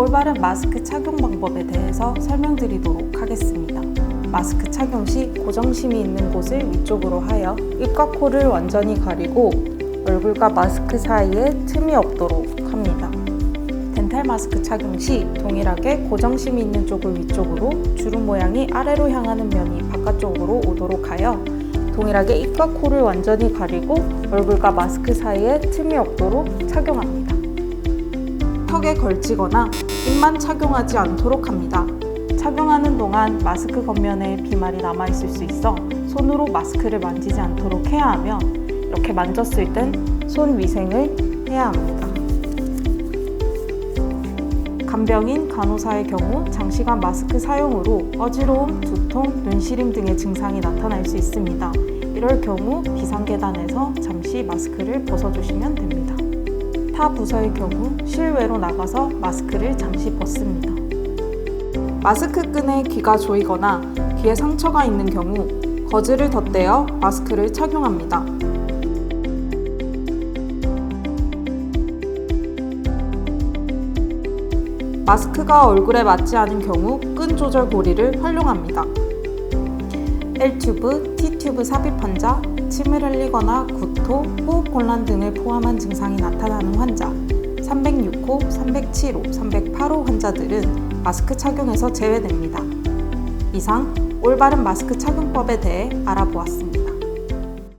올바른 마스크 착용 방법에 대해서 설명드리도록 하겠습니다. 마스크 착용 시 고정심이 있는 곳을 위쪽으로 하여 입과 코를 완전히 가리고 얼굴과 마스크 사이에 틈이 없도록 합니다. 덴탈 마스크 착용 시 동일하게 고정심이 있는 쪽을 위쪽으로 주름 모양이 아래로 향하는 면이 바깥쪽으로 오도록 하여 동일하게 입과 코를 완전히 가리고 얼굴과 마스크 사이에 틈이 없도록 착용합니다. 턱에 걸치거나 입만 착용하지 않도록 합니다. 착용하는 동안 마스크 겉면에 비말이 남아있을 수 있어 손으로 마스크를 만지지 않도록 해야 하며 이렇게 만졌을 땐 손 위생을 해야 합니다. 간병인, 간호사의 경우 장시간 마스크 사용으로 어지러움, 두통, 눈시림 등의 증상이 나타날 수 있습니다. 이럴 경우 비상계단에서 잠시 마스크를 벗어주시면 됩니다. 타 부서의 경우 실외로 나가서 마스크를 잠시 벗습니다. 마스크 끈에 귀가 조이거나 귀에 상처가 있는 경우 거즈를 덧대어 마스크를 착용합니다. 마스크가 얼굴에 맞지 않은 경우 끈 조절 고리를 활용합니다. L튜브, T튜브 삽입 환자, 침을 흘리거나 구토, 호흡 곤란 등을 포함한 증상이 나타나는 환자, 306호, 307호, 308호 환자들은 마스크 착용에서 제외됩니다. 이상 올바른 마스크 착용법에 대해 알아보았습니다.